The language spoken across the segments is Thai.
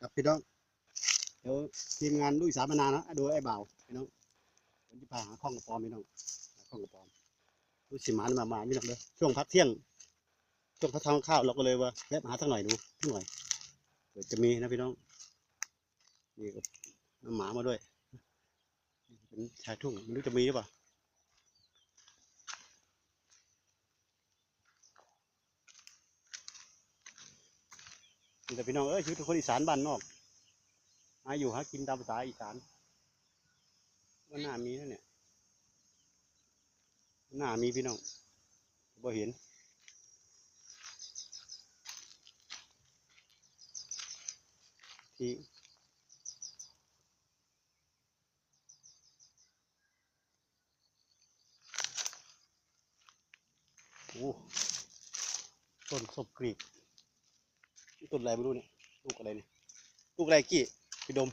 ครับพี่น้องเดี๋ยวทีมงานลุยสามนานนะดูไอ้บ่าวพี่น้องผมจะพาหาข้องกระปอมพี่น้องหาข้องกระปอมดูสิหมานมามาพี่น้องเลยช่วงพักเที่ยงช่วงพักทานข้าวเราก็เลยว่าแวะหาสักหน่อยดูสักหน่อยเผื่อจะมีนะพี่น้องนี่ก็หมามาด้วยเป็นชายทุ่งไม่รู้จะมีหรือเปล่า แต่พี่น้องเอ้ยชีวิตคนอีสานบ้านนอกหาอยู่หากินตามภาษาอีสานก็น่ามีนะเนี่ยน่ามีพี่น้องบ่เห็นที่โอ้ต้นศพกรีก ต้นอะไรไม่รู้เนี่ยลูกอะไรเนี่ยลูกอะไรกี้พี่ดม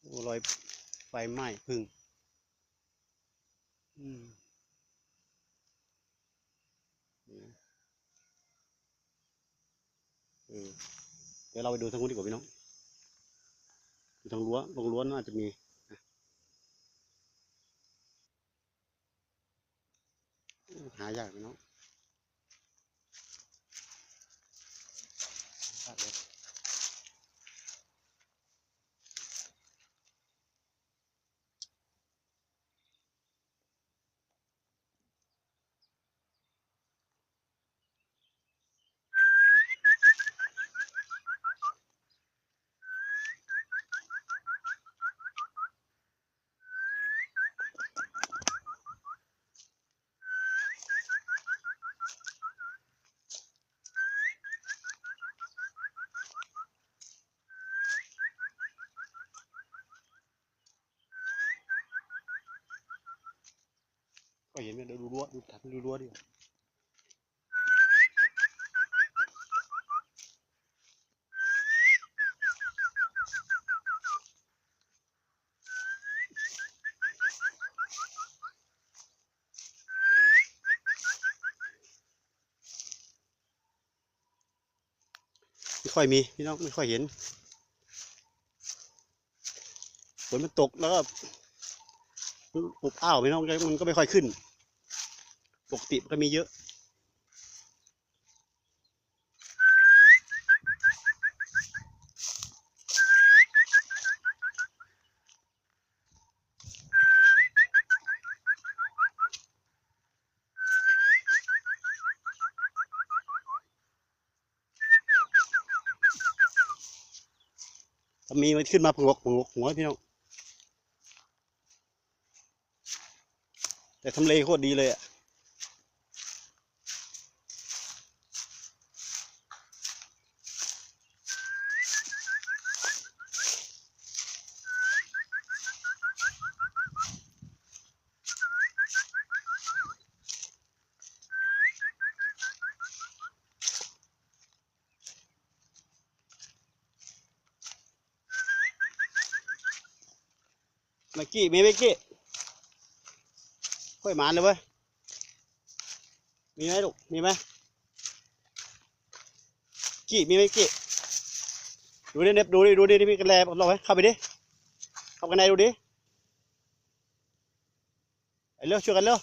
โอ้รอยไฟไหม้พึ่งอืมเออเดี๋ยวเราไปดูทางนู้นดีกว่าพี่น้องดูทางรั้วตรงรั้วน่าจะมีนะ หายากพี่น้องยากเลย ก็เห็นไหมเดี๋ยวดูรั้วดูถัดดูรั้วดิไม่ค่อยมีพี่น้องไม่ค่อยเห็นฝนมันตกแล้วก็ปุบอ้าวพี่น้องมันก็ไม่ค่อยขึ้น ปกติมันก็มีเยอะ มีมันขึ้นมาผงกผงกหัวพี่น้อง แต่ทำเลโคตรดีเลยอะ เมื่อกี้มีเมื่อกี้ค่อยหมานเลยเว้ยมีไหมลูกมีไหมกี้มีไหมกี้ดูดิเน็บดูดิดูดินี่มีกันแลบอกเราไว้เข้าไปดิเข้ากันในดูดิไอ้เร็วช่วยกันเร็ว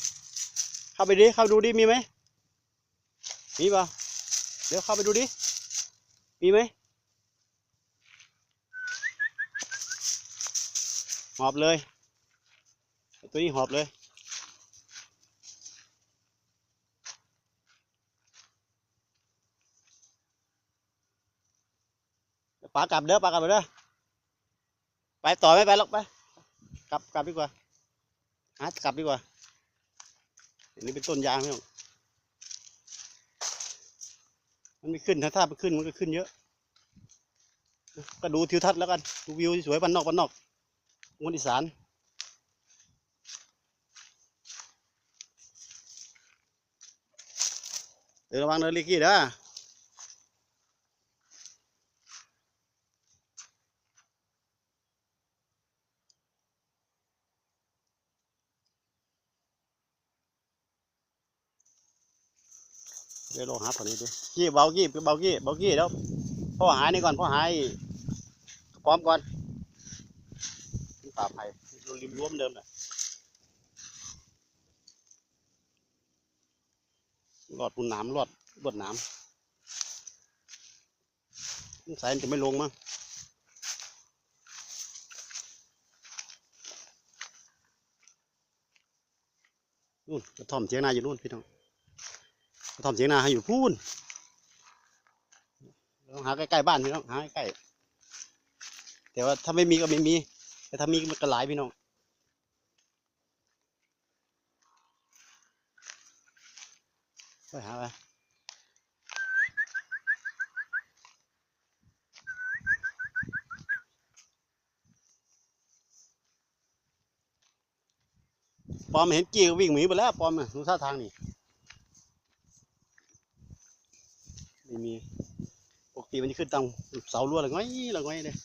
เข้าไปดิเข้าดูดิมีไหมมีเปล่าเดี๋ยวเข้าไปดูดิมีไหม หอบเลยไอ้ตัวนี้หอบเลยปากลับเด้อปากลับเด้อไปต่อไม่ไปหรอกไปกลับกลับดีกว่าหากลับดีกว่าอันนี้เป็นต้นยางพี่น้องมันไม่ขึ้นถ้าถ้ามันขึ้นมันก็ขึ้นเยอะ ก็ดูทิวทัศน์แล้วกัน ดูวิวสวยบ้านนอกบ้านนอก งนอีสานเดี๋ยวระวังเนอลิกี้เด้อเดี๋ยวลองหาคนนี้ดูกี้เบากี้เบากี้เบากี้แล้วพ่อหายนี่ก่อนพ่อหายพร้อมก่อน ป่าไผ่ริมรั้วมเดิมน่ะหลอดปุ่นน้ำหลอดลวดน้ำสายมันจะไม่ลงมั้งนู่นกระท่อมเทียงนาอยู่นู่นพี่น้องกระท่อมเถียงนาให้อยู่พูนเราหาใกล้ๆบ้านพี่น้องหาใกล้แต่ว่าถ้าไม่มีก็ไม่มี แต่ถ้ามีมันก็หลายพี่น้องไปหาไปปอมเห็นกี้ก็วิ่งหนีไปแล้วปอมอะดูท่าทางนี่ไม่มีปกติมันจะขึ้นตามเสารั้วละง่อยละง่อยเลย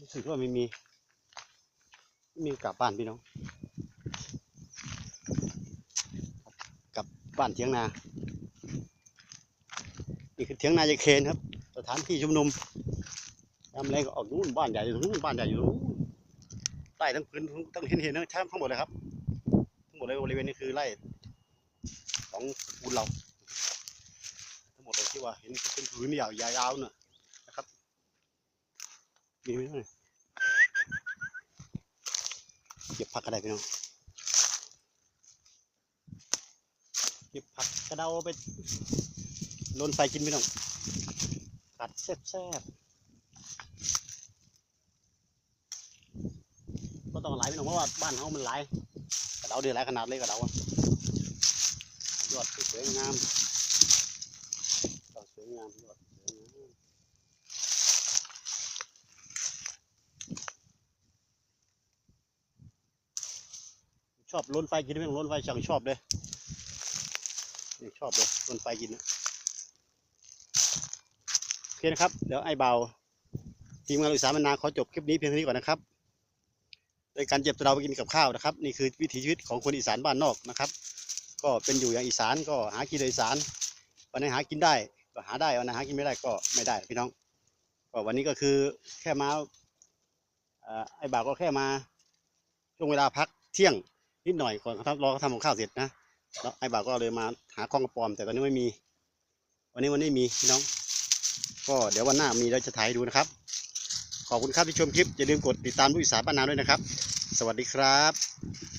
รู้สึกว่าไม่มีไม่มีกลับบ้านพี่น้อง กลับบ้านเทียงนา นี่คือเทียงนายายเคนครับ สถานที่ชุมนุมทำอะไรก็ออกนู่นบ้านใหญ่อยู่ตรงนู้นบ้านใหญ่อยู่ตรงนู้นไร่ทั้งพื้นทั้งเห็นเห็นทั้งทั้งหมดเลยครับ ทั้งหมดเลยบริเวณนี้คือไร่ของตระกูลเรา ทั้งหมดเลยที่ว่าเห็นเป็นผืนยาวยาวๆน่ะนะครับ มีไหมเนี่ยเก็บผักก็ได้พี่น้องเก็บผักกระเดาไปลนไฟกินพี่น้องกัดแซ่บๆก็ต้องหลายพี่น้องเพราะว่าบ้านเขามันหลายกระเดาเดือดหลายขนาดเลยกระเดายอดสวยงามก็สวยงามยอดสวยงามช อบล้นไฟกินไม่งล้นไฟช่างชอบเลยชอบเลยล้นไฟกินนะโอเคนะครับ เดี๋ยวไอ้เบาทีมงานอุตสาหมนาขอจบคลิปนี้เพียงเท่านี้ก่อนนะครับโดยการเจ็บตัวเราไปกินกับข้าวนะครับ นี่คือวิถีชีวิตของคนอีสานบ้านนอกนะครับ ก็เป็นอยู่อย่างอีสานก็หากินโดยอีสานวันไหนหากินได้ก็หาได้วันไหนหากินไม่ได้ก็ไม่ได้พี่น้องก็วันนี้ก็คือแค่มาไอ้บ่าวก็แค่มาช่วงเวลาพักเที่ยง นิดหน่อยก่อนครับรอเขาทำของข้าวเสร็จนะแล้วไอ้บ่าวก็เลยมาหาข้องกระปอม แต่ตอนนี้ไม่มี วันนี้วันนี้มีพี่น้อง ก็เดี๋ยววันหน้ามีเราจะถ่ายดูนะครับ ขอบคุณครับที่ชมคลิปอย่าลืมกดติดตามผู้อีสานบ้านนาด้วยนะครับ สวัสดีครับ